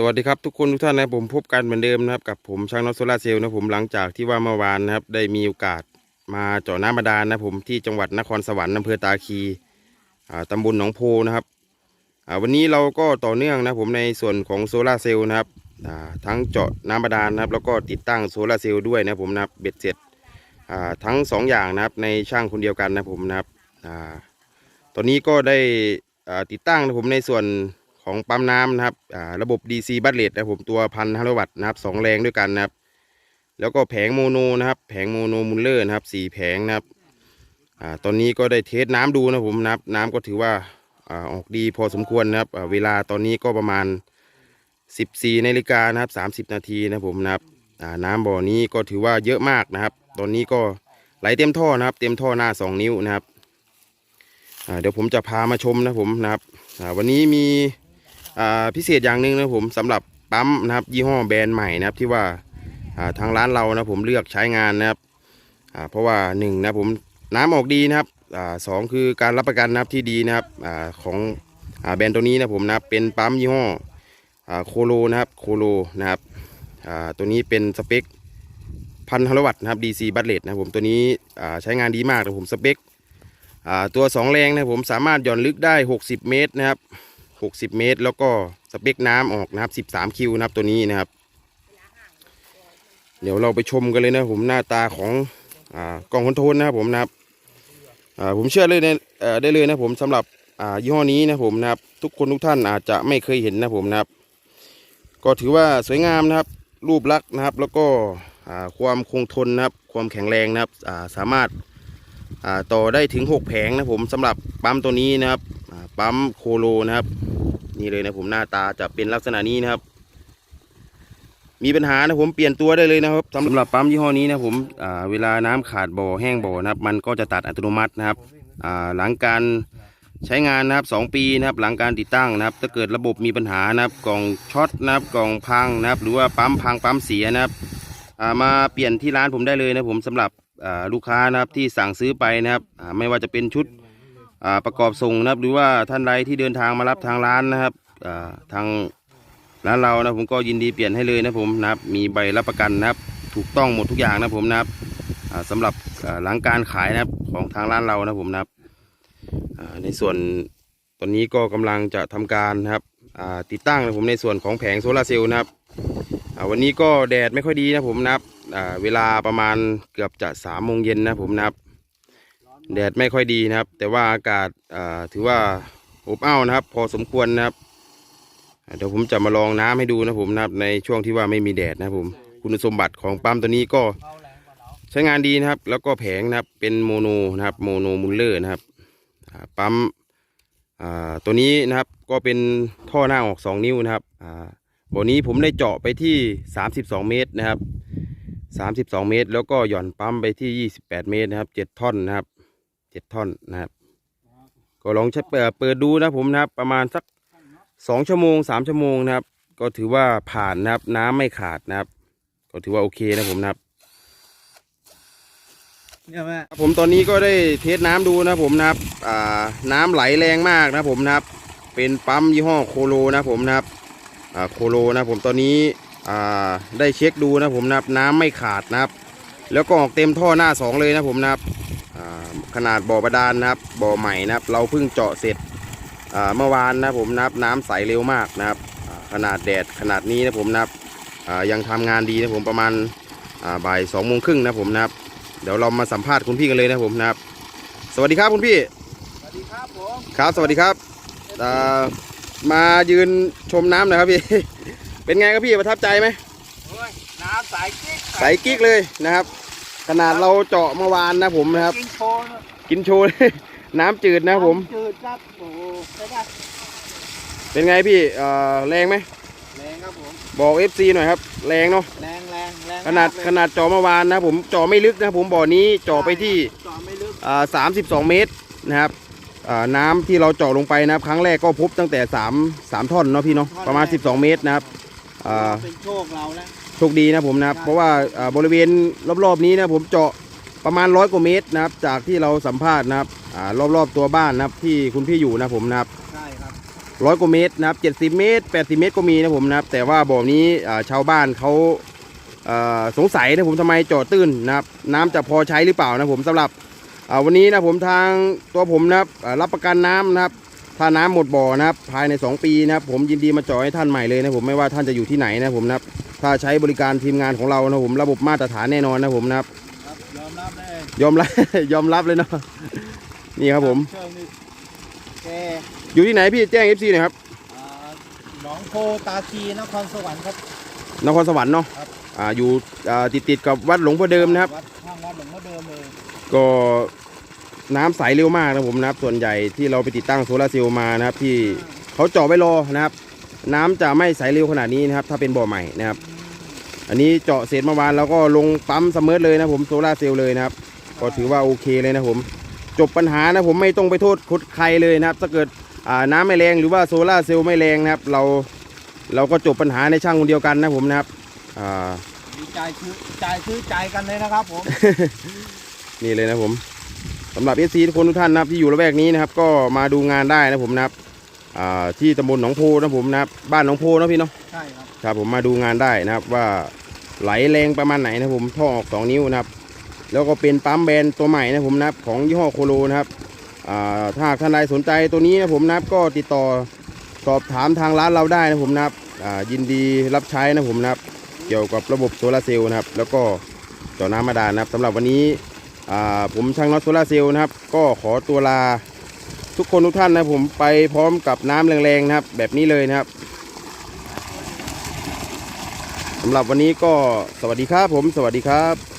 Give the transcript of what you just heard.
สวัสดีครับทุกคนทุกท่านนะผมพบกันเหมือนเดิมนะครับกับผมช่างน็อตโซลาร์เซลล์นะผมหลังจากที่ว่าเมื่อวานนะครับได้มีโอกาสมาเจาะน้ำบาดาลนะผมที่จังหวัดนครสวรรค์อำเภอตาคีอ่าตำบลหนองโพนะครับอ่าวันนี้เราก็ต่อเนื่องนะผมในส่วนของโซลาร์เซลล์นะครับอ่าทั้งเจาะน้ำบาดาลนะครับแล้วก็ติดตั้งโซลาร์เซลล์ด้วยนะผมนะครับเบ็ดเสร็จอ่าทั้งสองอย่างนะครับในช่างคนเดียวกันนะผมนะครับอ่าตอนนี้ก็ได้อ่าติดตั้งนะผมในส่วน ของปั๊มน้ำนะครับอ่าระบบ DC บัตเลตนะผมตัวพันห้าวัตต์นะครับสองแรงด้วยกันนะครับ แล้วก็แผงโมโนนะครับแผงโมโนมูลเลอร์นะครับสี่แผงนะครับอ่าตอนนี้ก็ได้เทสน้ำดูนะผมนะครับ น้ำก็ถือว่าอ่าออกดีพอสมควรนะครับอ่าเวลาตอนนี้ก็ประมาณ 14นาฬิกานะครับ 30 นาทีนะผมนะครับอ่าน้ำบ่อนี้ก็ถือว่าเยอะมากนะครับ ตอนนี้ก็ไหลเต็มท่อนะครับ เต็มท่อหน้า 2 นิ้วนะครับอ่าเดี๋ยวผมจะพามาชมนะผมนะครับอ่าวันนี้มี พิเศษอย่างหนึ่งนะผมสำหรับปั๊มนะครับ ยี่ห้อแบรนด์ใหม่นะครับที่ว่าทางร้านเรานะผมเลือกใช้งานนะครับเพราะว่าหนึ่งนะผมน้ำออกดีนะครับอสองคือการรับประกันนะครับที่ดีนะครับอของอแบรนด์ตัวนี้นะผมนะเป็นปั๊มยี่ห้อโคโลนะครับโคโลนะครับตัวนี้เป็นสเปคพันฮัลวัตนะครับ DC บัตเลตนะผมตัวนี้ใช้งานดีมากนะผมสเปคตัว 2 แรงนะผมสามารถหย่อนลึกได้ 60 เมตรนะครับ 60 เมตร แล้วก็สเปคน้ำออกนะครับ13คิวนะครับตัวนี้นะครับ เดี๋ยวเราไปชมกันเลยนะผมหน้าตาของอกล่องคอนโทรลนะครับผมนะครับผมเชื่อเลยนะได้เลยนะผมสำหรับยี่ห้อนี้นะผมนะครับทุกคนทุกท่านอาจจะไม่เคยเห็นนะผมนะครับ ก็ถือว่าสวยงามนะครับ รูปลักษณ์นะครับ แล้วก็ความคงทนนะครับ ความแข็งแรงนะครับสามารถต่อได้ถึง 6 แผงนะผมสำหรับปั๊มตัวนี้นะครับปั๊มโคโลนะครับ นี่เลยนะผมหน้าตาจะเป็นลักษณะนี้นะครับ มีปัญหานะผมเปลี่ยนตัวได้เลยนะครับสำหรับปั๊มยี่ห้อนี้นะผมเวลาน้ำขาดบ่อแห้งบ่อนะครับ มันก็จะตัดอัตโนมัตินะครับหลังการใช้งานนะครับสองปีนะครับ หลังการติดตั้งนะครับ ถ้าเกิดระบบมีปัญหานะครับกล่องช็อตนะครับกล่องพังนะครับ หรือว่าปั๊มพังปั๊มเสียนะครับมาเปลี่ยนที่ร้านผมได้เลยนะผมสำหรับลูกค้านะครับที่สั่งซื้อไปนะครับไม่ว่าจะเป็นชุด ประกอบส่งนะครับหรือว่าท่านใดที่เดินทางมารับทางร้านนะครับทางร้านเรานะผมก็ยินดีเปลี่ยนให้เลยนะผมนะครับมีใบรับประกันนะครับ ถูกต้องหมดทุกอย่างนะผมนะครับอ่าสำหรับหลังการขายนะครับของทางร้านเรานะผมนะครับในส่วนตอนนี้ก็กำลังจะทำการนะครับติดตั้งนะผมในส่วนของแผงโซลาร์เซลล์นะครับวันนี้ก็แดดไม่ค่อยดีนะผมนะครับเวลาประมาณเกือบจะสามโมงเย็นนะผมนะครับ แดดไม่ค่อยดีนะครับ แต่ว่าอากาศาถือว่าอบอ้าวนะครับ พอสมควรนะครับเดี๋ยวผมจะมาลองน้ำให้ดูนะผมนะครับ ในช่วงที่ว่าไม่มีแดดนะผม คุณสมบัติของปั๊มตัวนี้ก็ใช้งานดีนะครับ แล้วก็แผงนะครับเป็นโมโนนะครับโมโนมูลเลอร์นะครับปั๊มตัวนี้นะครับก็เป็นท่อหน้าออก 2 นิ้วนะครับอ่าบ่อนี้ผมได้เจาะไปที่ 32 เมตรนะครับ 32 เมตร แล้วก็หย่อนปั๊มไปที่ 28 เมตรนะครับ 7 ท่อนนะครับ 7ท่อนนะครับ ก็ลองใช้เปิดเปิดดูนะผมนะครับ ประมาณสัก2ชั่วโมง3ชั่วโมงนะครับ ก็ถือว่าผ่านนะครับ น้ำไม่ขาดนะครับ ก็ถือว่าโอเคนะผมนะครับเนี่ยแม่ครับผมตอนนี้ก็ได้เทสน้ำดูนะผมนะครับอ่าน้ำไหลแรงมากนะผมนะครับ เป็นปั๊มยี่ห้อโคโลนะผมนะครับอ่าโคโลนะผมตอนนี้อ่าได้เช็คดูนะผมนะครับ น้ำไม่ขาดนะครับ แล้วก็ออกเต็มท่อหน้าสองเลยนะผมนะครับอ่า ขนาดบ่อบาดาลนะครับ บ่อใหม่นะครับ เราเพิ่งเจาะเสร็จอ่าเมื่อวานนะผมนะครับน้ำใสเร็วมากนะครับอ่าขนาดแดดขนาดนี้นะผมนะครับอ่ายังทำงานดีนะผมประมาณอ่าบ่ายสองโมงครึ่งนะผมนะครับ เดี๋ยวเรามาสัมภาษณ์คุณพี่กันเลยนะผมนะครับ สวัสดีครับคุณพี่ สวัสดีครับผมครับสวัสดีครับอ่ามายืนชมน้ำหน่อยครับพี่ เป็นไงครับพี่ประทับใจไหมโอ้ยน้ำใสกิ๊กใสกิ๊กเลยนะครับ ขนาดเราเจาะเมื่อวานนะผมนะครับ กินโชว์นะกินโชว์เลยน้ำจืดนะครับผม จืดครับโอ้โหใช่ได้เป็นไงพี่เอ่อแรงไหม แรงครับผมบอก FC หน่อยครับ แรงเนาะ แรงแรงแรงขนาดมกเลยขนาดเจาะเมื่อวานนะผมเจาะไม่ลึกนะผมบ่อนี้เจาะไปที่เจาะไม่ลึกอ่าสามสิบสองเมตรนะครับอ่าน้ำที่เราเจาะลงไปนะครับ ครั้งแรกก็พบตั้งแต่ 3 3 ท่อนเนาะพี่เนาะประมาณ 12 เมตรนะครับอ่าเป็นโชคเราแล้ว โชคดีนะผมนะครับ เพราะว่าอ่าบริเวณรอบๆนี้นะผมเจาะประมาณร้อยกว่าเมตรนะครับ จากที่เราสัมภาษณ์นะครับอ่ารอบๆตัวบ้านนะครับ ที่คุณพี่อยู่นะผมนะครับใช่ครับร้อยกว่าเมตรนะครับเจ็ดสิบเมตรแปดสิบเมตรก็มีนะผมนะครับ แต่ว่าบ่อนี้อ่าชาวบ้านเขาอ่าสงสัยนะผมทำไมเจาะตื้นนะครับ น้ำจะพอใช้หรือเปล่านะผมสำหรับอ่าวันนี้นะผมทางตัวผมนะครับอ่ารับประกันน้ำนะครับถ้าน้ำหมดบ่อนะครับ ภายใน 2 ปีนะครับ ผมยินดีมาเจาะให้ท่านใหม่เลยนะผมไม่ว่าท่านจะอยู่ที่ไหนนะผมนะครับ ถ้าใช้บริการทีมงานของเรานะผมระบบมาตรฐานแน่นอนนะผมนะครับครับยอมรับได้ยอมรับยอมรับเลยเนาะนี่ครับผมเชิงนี่แกอยู่ที่ไหนพี่แจ้ง FC หน่อยครับอ่าหนองโพตาคีนครสวรรค์ครับนครสวรรค์เนาะครับอ่าอยู่อ่าติดติดๆกับวัดหลวงพ่อเดิมนะครับวัดข้างวัดหลวงพ่อเดิมเลยก็น้ำใสเร็วมากนะผมนะครับ ส่วนใหญ่ที่เราไปติดตั้งโซลาร์เซลล์มานะครับ ที่เขาเจาะไว้รอนะครับ น้ำจะไม่ใสเร็วขนาดนี้นะครับ ถ้าเป็นบ่อใหม่นะครับ อันนี้เจาะเสร็จเมื่อวานแล้วก็ลงปั๊มเสมอเลยนะผมโซลาร์เซลล์เลยนะครับ ก็ถือว่าโอเคเลยนะผม จบปัญหานะผมไม่ต้องไปโทษคดใครเลยนะครับ ถ้าเกิดอ่าน้ำไม่แรงหรือว่าโซลาร์เซลล์ไม่แรงนะครับ เราเราก็จบปัญหาในช่างคนเดียวกันนะผมนะครับอ่ามีใจซื้อใจซื้อใจกันเลยนะครับผม นี่เลยนะผมสำหรับเอซีทุกคนทุกท่านนะครับที่อยู่ละแวกนี้นะครับ ก็มาดูงานได้นะผมนะครับ อ่าที่ตำบลหนองโพนะผมนะครับบ้านหนองโพนะพี่เนาะใช่ครับครับผมมาดูงานได้นะครับว่าไหลแรงประมาณไหนนะผมท่อออก 2 นิ้วนะครับ แล้วก็เป็นปั๊มแบรนด์ตัวใหม่นะผมนะครับของยี่ห้อโคโลนะครับอ่าถ้าหากท่านใดสนใจตัวนี้นะผมนะครับก็ติดต่อสอบถามทางร้านเราได้นะผมนะครับอ่ายินดีรับใช้นะผมนะครับ เกี่ยวกับระบบโซลาร์เซลล์นะครับ แล้วก็เจาะน้ำบาดาลนะครับสำหรับวันนี้อ่าผมช่างน็อตโซลาร์เซลล์นะครับ ก็ขอตัวลา ทุกคนทุกท่านนะผมไปพร้อมกับน้ำแรงๆนะครับ แบบนี้เลยนะครับสำหรับวันนี้ก็สวัสดีครับผม สวัสดีครับ